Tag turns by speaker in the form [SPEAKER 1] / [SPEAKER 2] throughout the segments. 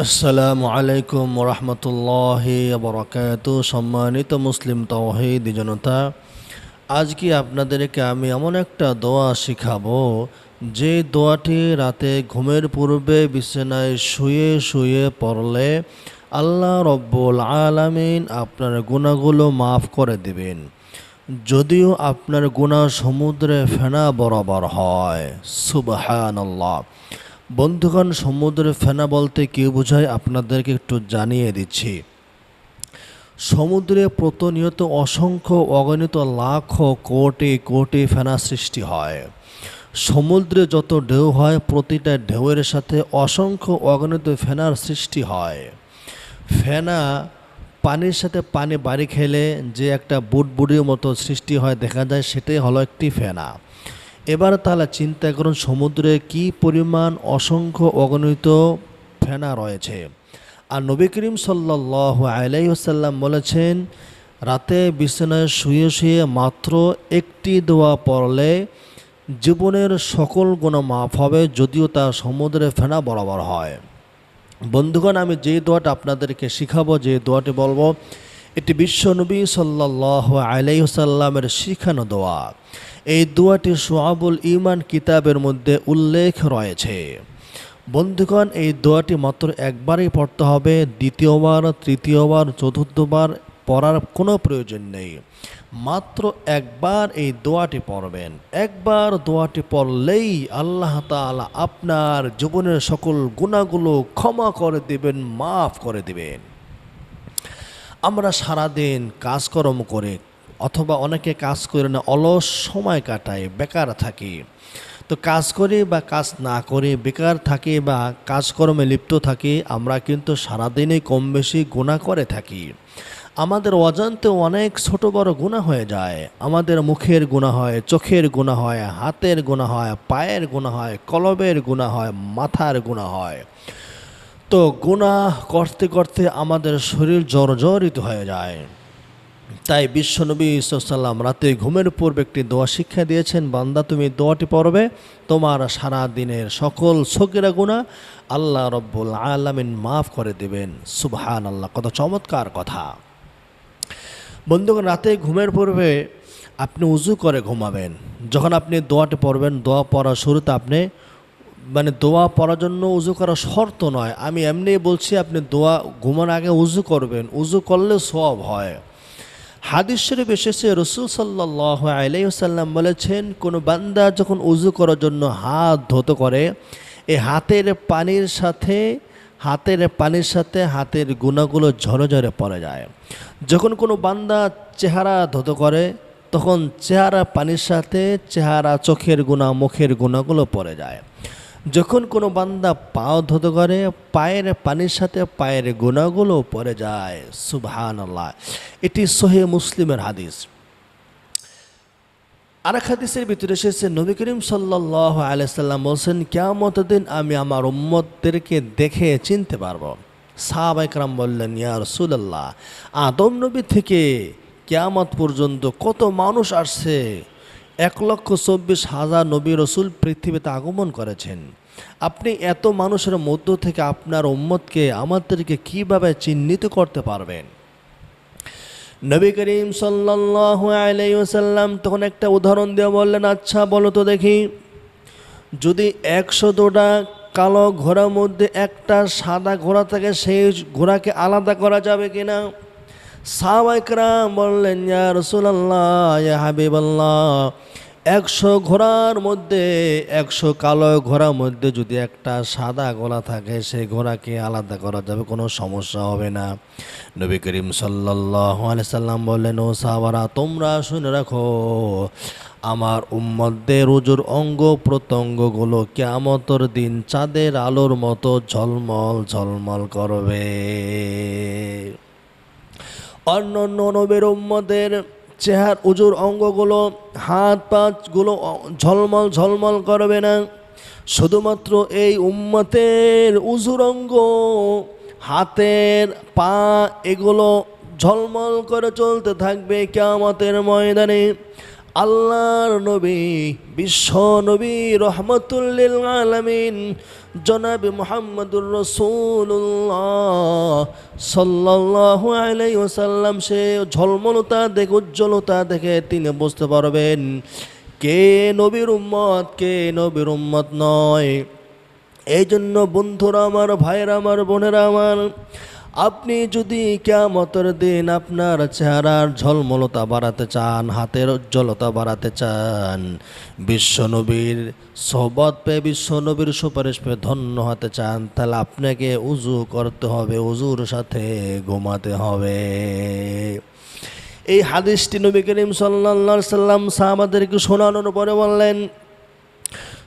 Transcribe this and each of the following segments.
[SPEAKER 1] আসসালামু আলাইকুম রহমতুল্লাহ বরকাত সম্মানিত মুসলিম তৌহিদ জনতা, আজকে আপনাদেরকে আমি এমন একটা দোয়া শিখাবো, যে দোয়াটি রাতে ঘুমের পূর্বে বিছানায় শুয়ে শুয়ে পড়লে আল্লাহ রব্বুল আলামিন আপনার গুণাগুলো মাফ করে দিবেন। যদিও আপনার গুণা সমুদ্রে ফেনা বরাবর হয়। সুবহানাল্লাহ। বন্ধুগণ সমুদ্রে ফেনা বলতে কি বোঝায় আপনাদেরকে একটু জানিয়ে দিচ্ছি। সমুদ্রে প্রতিনিয়ত অসংখ্য, অগণিত লাখ, কোটি কোটি ফেনা সৃষ্টি হয়। সমুদ্রে যত ঢেউ হয়, প্রতিটা ঢেউয়ের সাথে অসংখ্য, অগণিত ফেনার সৃষ্টি হয়। ফেনা পানির সাথে পানি বাড়ি খেলে যে একটা বুটবুডির মতো সৃষ্টি হয়, দেখা যায় সেটাই হলো একটি ফেনা। এবার তাহলে চিন্তা করুন, সমুদ্রে কি পরিমাণ অসংখ্য অগণিত ফেনা রয়েছে। আর নবী করিম সাল্লাহ আলাইসাল্লাম বলেছেন, রাতে বিছানায় শুয়ে শুয়ে মাত্র একটি দোয়া পড়লে জীবনের সকল গুণ মাফ হবে, যদিও তা সমুদ্রে ফেনা বরাবর হয়। বন্ধুগণ, আমি যে দোয়াটা আপনাদেরকে শিখাবো, যে দোয়াটি বলব, এটি বিশ্বনবী সাল্লাহ আলাইসাল্লামের শিখানো দোয়া। এই দোয়াটি সোয়াবুল ইমান কিতাবের মধ্যে উল্লেখ রয়েছে। বন্ধুগণ, এই দোয়াটি মাত্র একবারই পড়তে হবে। দ্বিতীয়বার, তৃতীয়বার, চতুর্থবার পড়ার কোনো প্রয়োজন নেই। মাত্র একবার এই দোয়াটি পড়বেন। একবার দোয়াটি পড়লেই আল্লাহ তাআলা আপনার জীবনের সকল গুণাগুলো ক্ষমা করে দিবেন, মাফ করে দিবেন। আমরা সারাদিন কাজকর্ম করে অথবা অনেকে কাজ করে না, অলস সময় কাটায়, বেকার থাকে। তো কাজ করে বা কাজ না করে, বেকার থাকে বা কাজকর্মে লিপ্ত থাকি, আমরা কিন্তু সারাদিনে কম বেশি গুণা করে থাকি। আমাদের অজান্তে অনেক ছোট বড় গুণা হয়ে যায়। আমাদের মুখের গুণা হয়, চোখের গুণা হয়, হাতের গুণা হয়, পায়ের গুণা হয়, কলবের গুণা হয়, মাথার গুণা হয়। তো গুণা করতে করতে আমাদের শরীর জর্জরিত হয়ে যায়। তাই বিশ্বনবী সাল্লাম রাতে ঘুমের পূর্বে একটি দোয়া শিক্ষা দিয়েছেন, বান্দা তুমি দোয়াটি পড়বে, তোমার সারা দিনের সকল সকিরা গুণা আল্লাহ রব্বুল আলামিন মাফ করে দেবেন। সুবহান আল্লাহ কত চমৎকার কথা। বন্ধুগণ, রাতে ঘুমের পূর্বে আপনি উজু করে ঘুমাবেন। যখন আপনি দোয়াটি পড়বেন, দোয়া পড়ার শুরুতে আপনি মানে দোয়া পড়ার জন্য উজু করা শর্ত নয়। আমি এমনি বলছি, আপনি দোয়া ঘুমানোর আগে উজু করবেন। উজু করলে সব হয়। হাদিস শরীফ এসেছে, রসুল সাল্লাহ আলাইসাল্লাম বলেছেন, কোনো বান্দা যখন উজু করার জন্য হাত ধুত করে এই হাতের পানির সাথে, হাতের পানির সাথে হাতের গুণাগুলো ঝরে ঝরে পড়ে যায়। যখন কোনো বান্দা চেহারা ধুত করে, তখন চেহারা পানির সাথে, চেহারা চোখের গুণা, মুখের গুণাগুলো পড়ে যায়। যখন কোনো বান্দা পাও ধুত করে, পায়ের পানির সাথে পায়ের গুণাগুলো পড়ে যায় সুবহান আল্লাহ এটি সোহে মুসলিমের হাদিস। আর এক হাদিসের ভিতরে এসেছে, নবী করিম সাল্লাহ আলাইসাল্লাম বলছেন কেমত দিন আমি আমার উম্মতদেরকে দেখে চিনতে পারব। সাহাবাইকরাম বললেন, ইয়া রসুলাল্লাহ, আদম নবী থেকে কেয়ামত পর্যন্ত কত মানুষ আসছে এক লক্ষ চব্বিশ হাজার নবী রসুল পৃথিবীতে আগমন করেছেন। আপনি এত মানুষের মধ্য থেকে আপনার উম্মতকে, আমাদেরকে কীভাবে চিহ্নিত করতে পারবেন? নবী করিম আলাইহি তখন একটা উদাহরণ দিয়ে বললেন আচ্ছা বলো তো দেখি। যদি একশো দুটা কালো ঘোড়ার মধ্যে একটা সাদা ঘোড়া থাকে, সেই ঘোড়াকে আলাদা করা যাবে কিনা? সাহাবাইকরাম বললেন, ইয়া রসুলাল্লাহ, ইয়া হাবিবাল্লাহ, একশো ঘোড়ার মধ্যে, একশো কালো ঘোড়ার মধ্যে যদি একটা সাদা ঘোড়া থাকে, সেই ঘোড়াকে আলাদা করা যাবে, কোনো সমস্যা হবে না। নবী করিম সাল্লাহ সাল্লাম বললেন, ও সাহাবারা, তোমরা শুনে রাখো, আমার উম্মদের রুজুর অঙ্গ প্রত্যঙ্গগুলো কেমতর দিন চাঁদের আলোর মতো ঝলমল ঝলমল করবে। অন্য অন্য নবের উম্মদের চেহার, উজুর অঙ্গগুলো, হাত, পাঁচগুলো ঝলমল ঝলমল করবে না। শুধুমাত্র এই উম্মতের উজুর অঙ্গ, হাতের পা, এগুলো ঝলমল করে চলতে থাকবে কেয়ামতের ময়দানে। আল্লাহর নবী, বিশ্ব নবী রহমতুল্লিল আলমিন, জনাবি মোহাম্মদুর রসুল্লাহ সাল্লাহ আলাই ওসাল্লাম সে ঝলমলতা দেখে, উজ্জ্বলতা দেখে তিনি বুঝতে পারবেন কে নবীর উম্মত, কে নবীর উম্মত নয়। এই জন্য বন্ধুরা আমার ভাইয়েরা আমার, বোনেরা আমার আপনি যদি কেমতের দিন আপনার চেহারার ঝলমলতা বাড়াতে চান, হাতের উজ্জ্বলতা বাড়াতে চান, বিশ্বনবীর সোহবত পেয়ে বিশ্বনবীর সুপারিশ পেয়ে ধন্য হতে চান, তাহলে আপনাকে উজু করতে হবে উজুর সাথে ঘুমাতে হবে। এই হাদিসটি নবী করিম সাল্লা সাল্লাম সাহাবাদেরকে শোনানোর পরে বললেন,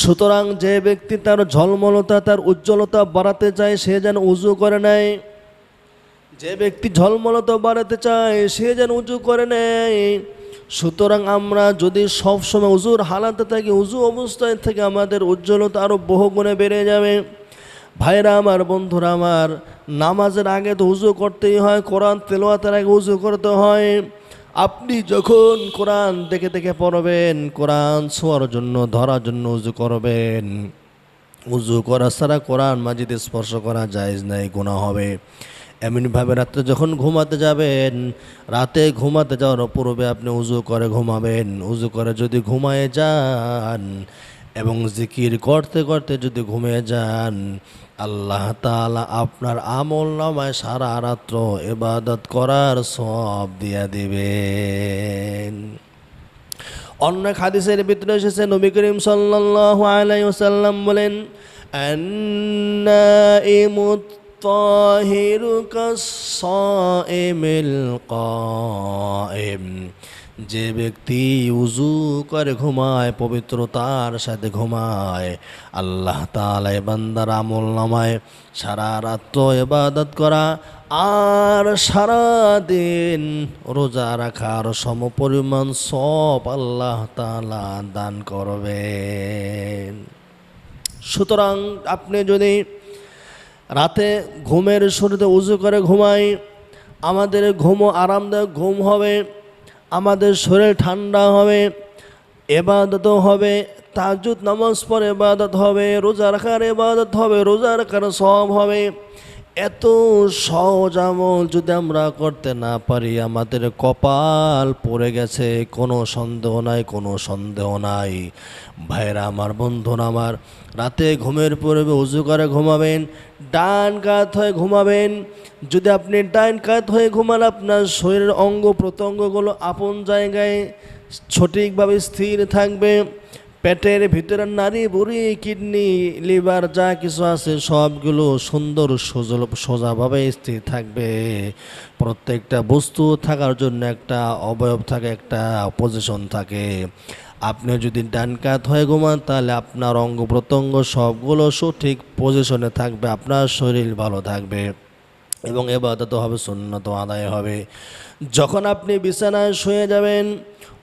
[SPEAKER 1] সুতরাং যে ব্যক্তি তার ঝলমলতা, তার উজ্জ্বলতা বাড়াতে চায়, সে যেন উজু করে নেয়। যে ব্যক্তি ঝলমলতা বাড়াতে চায়, সে যেন উজু করে নেয়। সুতরাং আমরা যদি সব সময় উজুর হালাতে থাকি, উজু অবস্থায় থেকে আমাদের উজ্জ্বলতা আরও বহু গুণে বেড়ে যাবে। ভাইরা আমার, বন্ধুরা আমার, নামাজের আগে তো উজু করতেই হয়, কোরআন তেলোয়াতের আগে উজু করতে হয়। আপনি যখন কোরআন দেখে দেখে পড়বেন, কোরআন শোয়ার জন্য, ধরার জন্য উজু করবেন। উজু করা ছাড়া কোরআন মাজিদে স্পর্শ করা যায় নাই গুণা হবে। এমনিভাবে রাত্রে যখন ঘুমাতে যাবেন, রাতে ঘুমাতে যাওয়ার পূর্বে আপনি উজু করে ঘুমাবেন। উজু করে যদি ঘুমায় যান এবং জিকির করতে করতে যদি ঘুমিয়ে যান, আল্লাহ তাআলা আপনার আমল নামায় সারা রাত্র এবাদত করার সব দিয়া দিবেন। অন্য হাদিসের ভিতরে এসেছে, নবী করিম আলাইহি ওয়াসাল্লাম বলেন তাহিরু কাসাইমিল কাইম যে ব্যক্তি উজু করে ঘুমায় পবিত্রতার সাথে ঘুমায়, আল্লাহ তাআলা বান্দার আমল নামায়, সারা রাত্র ইবাদত করা, আর সারা দিন রোজা রাখার সমপরিমাণ সব আল্লাহ তালা দান করবেন। সুতরাং আপনি যদি রাতে ঘুমের শুরুতে উজু করে ঘুমাই। আমাদের ঘুমও আরামদায়ক ঘুম হবে। আমাদের শরীর ঠান্ডা হবে। এবাদত হবে। তাজুদ নামাজ পর এবাদত হবে। রোজা রাখার এবাদত হবে। রোজা রাখার সব হবে। এত সহজ আমল যদি আমরা করতে না পারি, আমাদের কপাল পড়ে গেছে, কোনো সন্দেহ নাই, কোনো সন্দেহ নাই। ভাইরা আমার, বন্ধুরা আমার, রাতে ঘুমের পূর্বে উজু করে ঘুমাবেন, ডান কাত হয়ে ঘুমাবেন। যদি আপনি ডান কাত হয়ে ঘুমান, আপনার শরীরের অঙ্গ প্রত্যঙ্গগুলো আপন জায়গায় সঠিকভাবে স্থির থাকবে। পেটের ভিতরে নারী, বুড়ি, কিডনি, লিভার যা কিছু আছে, সবগুলো সুন্দর সজল সোজাভাবে স্থির থাকবে। প্রত্যেকটা বস্তু থাকার জন্য একটা অবয়ব থাকে, একটা পজিশন থাকে। আপনি যদি ডান কাত হয়ে ঘুমান, তাহলে আপনার অঙ্গ প্রত্যঙ্গ সবগুলো সঠিক পজিশনে থাকবে, আপনার শরীর ভালো থাকবে। এবং এবাদত হবে, সুন্নত আদায় হবে। যখন আপনি বিছানায় শুয়ে যাবেন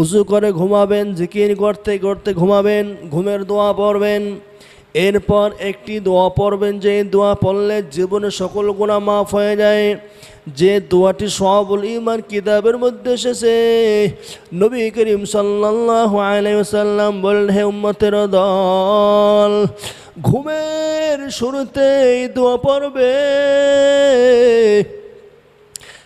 [SPEAKER 1] উজু করে ঘুমাবেন, জিকির করতে করতে ঘুমাবেন, ঘুমের দোয়া পড়বেন। এরপর একটি দোয়া পড়বেন, যে দোয়া পড়লে জীবনে সকল গুণা মাফ হয়ে যায়। যে দোয়াটি সবল ইমান কিতাবের মধ্যে এসেছে। নবী করিম সাল্লাল্লাহু আলাইহি বলেন হে উম্মতের দল, ঘুমের শুরুতে এই দোয়া পড়বে।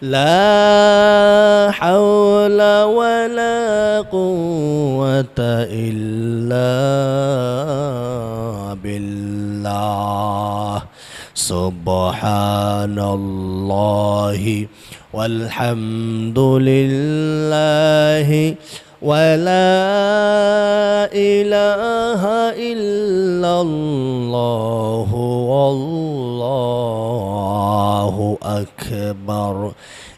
[SPEAKER 1] لا حول ولا قوة إلا بالله. سبحان الله والحمد لله ولا إله إلا الله والله আল্লাহ আকবার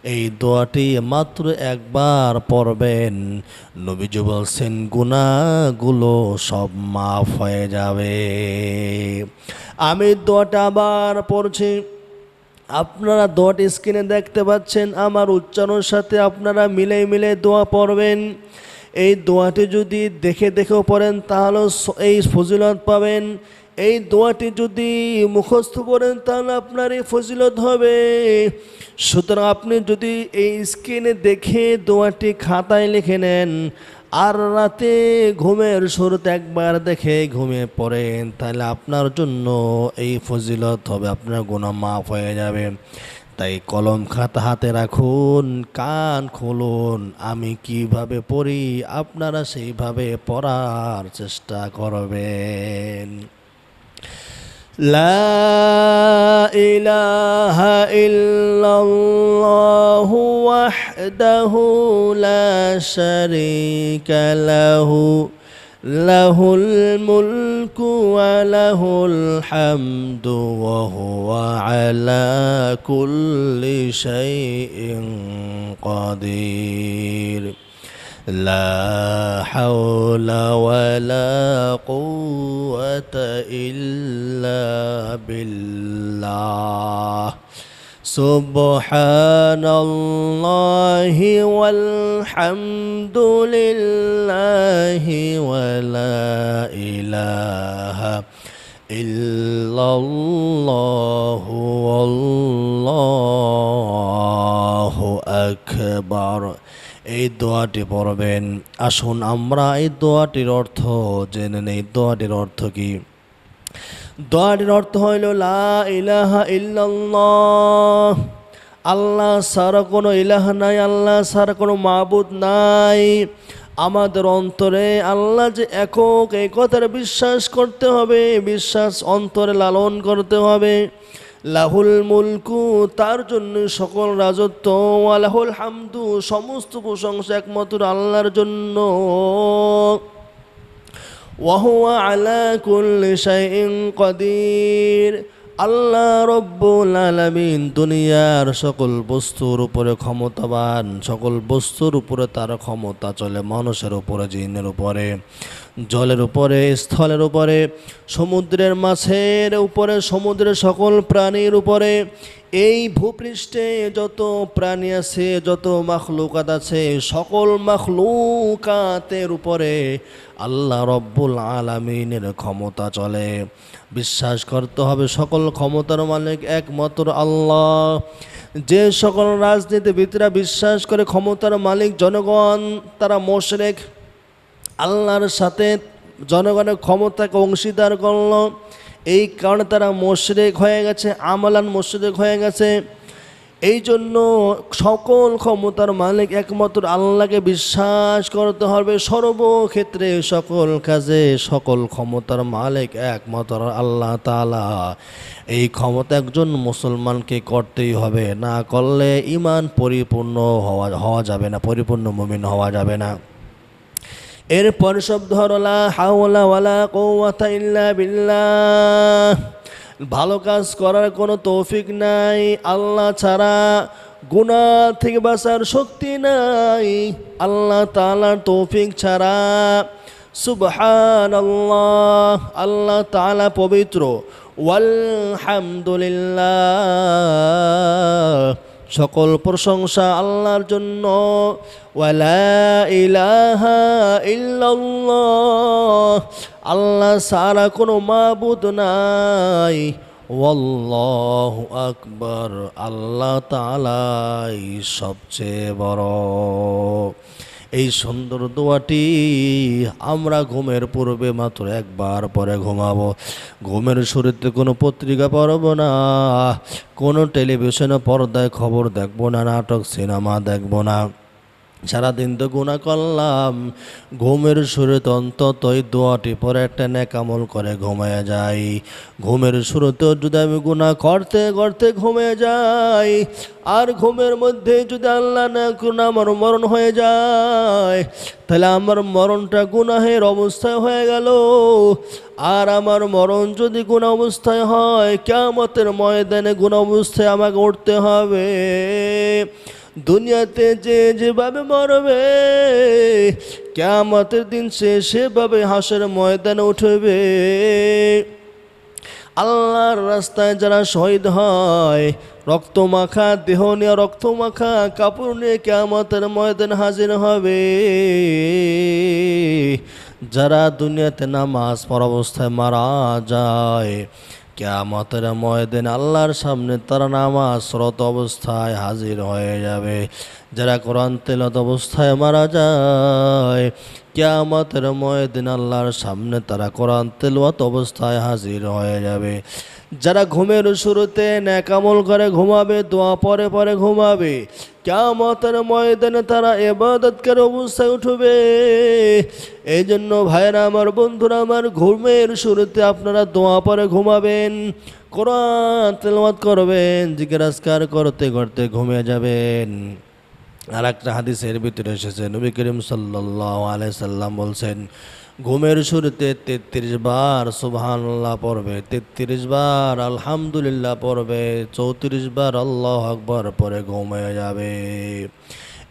[SPEAKER 1] এই দোয়াটি মাত্র একবার পড়বেন নবীজি বলছেন গুণাগুলো সব মাফ হয়ে যাবে আমি দোয়াটা আবার পড়ছি আপনারা দোয়াটি স্ক্রিনে দেখতে পাচ্ছেন আমার উচ্চারণের সাথে আপনারা মিলে মিলে দোয়া পড়বেন এই দোয়াটি যদি দেখে দেখেও পড়েন তাহলে এই ফজিলত পাবেন। এই দোয়াটি যদি মুখস্থ করেন, তাহলে আপনার এই ফজিলত হবে। সুতরাং আপনি যদি এই স্ক্রিনে দেখে দোয়াটি খাতায় লিখে নেন, আর রাতে ঘুমের শুরুতে একবার দেখে ঘুমিয়ে পড়েন, তাহলে আপনার জন্য এই ফজিলত হবে, আপনার গুণা মাফ হয়ে যাবে। তাই কলম খাতা হাতে রাখুন, কান খুলুন। আমি কীভাবে পড়ি, আপনারা সেইভাবে পড়ার চেষ্টা করবেন। লা লা লাহু, লাহুল মুলক الملك وله الحمد وهو على كل شيء قدير. لا حول ولا قوة إلا بالله. سبحان الله والحمد لله ولا إله إلا الله والله أكبر এই দোয়াটি পড়বেন আসুন আমরা এই দোয়াটির অর্থ জেনে নেই দোয়াটির অর্থ কি দোয়াটির অর্থ হইল, লা ইলাহা ইল্লাল্লাহ। আল্লাহ সারা কোনো ইলাহা নাই, আল্লাহ সারা কোনো মাবুদ নাই। আমাদের অন্তরে আল্লাহ যে একক এই কথার বিশ্বাস করতে হবে, বিশ্বাস অন্তরে লালন করতে হবে। লাহুল মুলকু, তার জন্য সকল রাজত্ব আলাহুল হামদু, সমস্ত প্রশংসা একমাত্র আল্লাহর জন্য। ওয়াহুয়া আলা কুল্লি শাইইন কদির। আল্লাহ রব্বুল দুনিয়ার সকল বস্তুর উপরে ক্ষমতাবান, সকল বস্তুর উপরে তার ক্ষমতা চলে মানুষের উপরে, জিনের উপরে, জলের উপরে, স্থলের উপরে, সমুদ্রের মাছের উপরে, সমুদ্রের সকল প্রাণীর উপরে। এই ভূপৃষ্ঠে যত প্রাণী আছে, যত মাখলুকাত আছে, সকল মাখলুকাতের উপরে আল্লাহ রব্বুল আলামিনের ক্ষমতা চলে। বিশ্বাস করতে হবে, সকল ক্ষমতার মালিক একমাত্র আল্লাহ। যে সকল রাজনীতিবিদরা বিশ্বাস করে ক্ষমতার মালিক জনগণ, তারা মোশরেক। আল্লাহর সাথে জনগণের ক্ষমতাকে অংশীদার করল। এই কারণে তারা মোশরেক হয়ে গেছে, আমলান মোশরেক হয়ে গেছে। এই জন্য সকল ক্ষমতার মালিক একমাত্র আল্লাহকে বিশ্বাস করতে হবে। সর্বক্ষেত্রে সকল কাজে সকল ক্ষমতার মালিক একমাত্র আল্লাহ তালা এই ক্ষমতা একজন মুসলমানকে করতেই হবে, না করলে ইমান পরিপূর্ণ হওয়া হওয়া যাবে না, পরিপূর্ণ মুমিন হওয়া যাবে না। এরপর শব্দ হলো লা হাওলা ওয়ালা ইল্লা বিল্লাহ। ভালো কাজ করার কোনো তৌফিক নাই, আল্লাহ ছাড়া গুনাহ থেকে বাঁচার শক্তি নাই। আল্লাহ তাআলার তৌফিক ছাড়া সুবহান আল্লাহ আল্লাহ তাআলা পবিত্র। ওয়ালহামদুলিল্লাহ। সকল প্রশংসা আল্লাহর জন্য। আল্লাহ সারা কোনো মাবুদ নাই। ওল্লাহ আকবর। আল্লাহ তালাই সবচেয়ে বড়। এই সুন্দর দোয়াটি আমরা ঘুমের পূর্বে মাত্র একবার পরে ঘুমাবো। ঘুমের শুরুতে কোনো পত্রিকা পড়ব না, কোনো টেলিভিশনে পর্দায় খবর দেখব না, নাটক, সিনেমা দেখব না। সারাদিন তো গুণা করলাম। ঘুমের শুরুতে অন্তত এই দোয়াটি পরে একটা নেকামল করে ঘুমিয়ে যাই। ঘুমের শুরুতেও যদি আমি গুণা করতে করতে ঘুমিয়ে যাই, আর ঘুমের মধ্যে যদি আল্লাহ না করুন আমার মরণ হয়ে যায়, তাহলে আমার মরণটা গুনাহের অবস্থায় হয়ে গেল। আর আমার মরণ যদি গুণ অবস্থায় হয় কেমতের ময়দানে গুণ অবস্থায় আমাকে উঠতে হবে। দুনিয়াতে যে যেভাবে মরবে কেমতের দিন সে সেভাবে হাসের ময়দানে উঠবে। আল্লাহর রাস্তায় যারা শহীদ হয় রক্ত মাখা দেহ নিয়ে রক্ত মাখা কাপড় নিয়ে কেমতের ময়দান হাজির হবে। যারা দুনিয়াতে নামাজ পড়া অবস্থায় মারা যায় কেয়ামতের ময়দিন আল্লাহর সামনে তারা নামাজ শ্রত অবস্থায় হাজির হয়ে যাবে। যারা কোরআন তেলত অবস্থায় মারা যায়, কেয়ামতের ময়দিন আল্লাহর সামনে তারা কোরআন তেলত অবস্থায় হাজির হয়ে যাবে। যারা ঘুমের শুরুতে ন্যাকামল করে ঘুমাবে, দোয়া পরে পরে ঘুমাবে কেমতের ময়দানে তারা এবাদতকার অবস্থায় উঠবে। এই জন্য ভাইরা আমার, বন্ধুরা আমার, ঘুমের শুরুতে আপনারা দোয়া পরে ঘুমাবেন, কোরআন তেলওয়াত করবেন জিজ্ঞাসকার করতে করতে ঘুমিয়ে যাবেন। আর একটা হাদিসের ভিতরে এসেছে, নবী করিম সাল্লাহ আলাই সাল্লাম বলছেন ঘুমের শুরুতে তেত্রিশ বার সুবহানাল্লাহ পড়বে, তেত্রিশ বার আলহামদুলিল্লাহ পড়বে, চৌত্রিশ বার আল্লাহ আকবর পরে ঘুমিয়ে যাবে।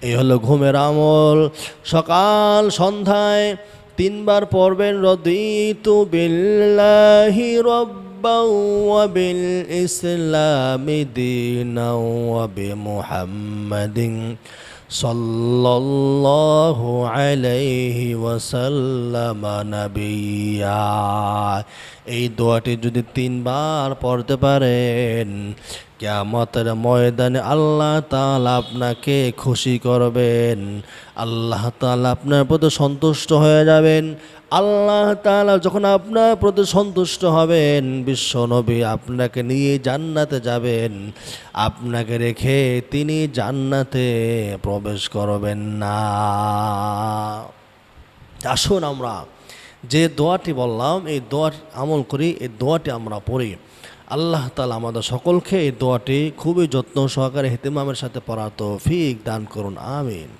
[SPEAKER 1] এই হলো ঘুমের আমল। সকাল সন্ধ্যায় তিনবার পড়বেন, রদিতু বিল্লাহি রব্বা ওয়া বিল ইসলামি দীনা ওয়া সাল্লাল্লাহু আলাইহি ওয়াসাল্লাম নাবিয়া এই দোয়াটি যদি তিনবার পড়তে পারেন, কেয়ামতের ময়দানে আল্লাহ তাআলা আপনাকে খুশি করবেন। আল্লাহ তাআলা আপনার প্রতি সন্তুষ্ট হয়ে যাবেন। আল্লাহ তালা যখন আপনার প্রতি সন্তুষ্ট হবেন, বিশ্ব নবী আপনাকে নিয়ে জান্নাতে যাবেন। আপনাকে রেখে তিনি জান্নাতে প্রবেশ করবেন না। আসুন আমরা যে দোয়াটি বললাম, এই দোয়ার আমল করি, এই দোয়াটি আমরা পড়ি। আল্লাহ তালা আমাদের সকলকে এই দোয়াটি খুবই যত্ন সহকারে হেতেমামের সাথে পড়া ফিক দান করুন, আমিন।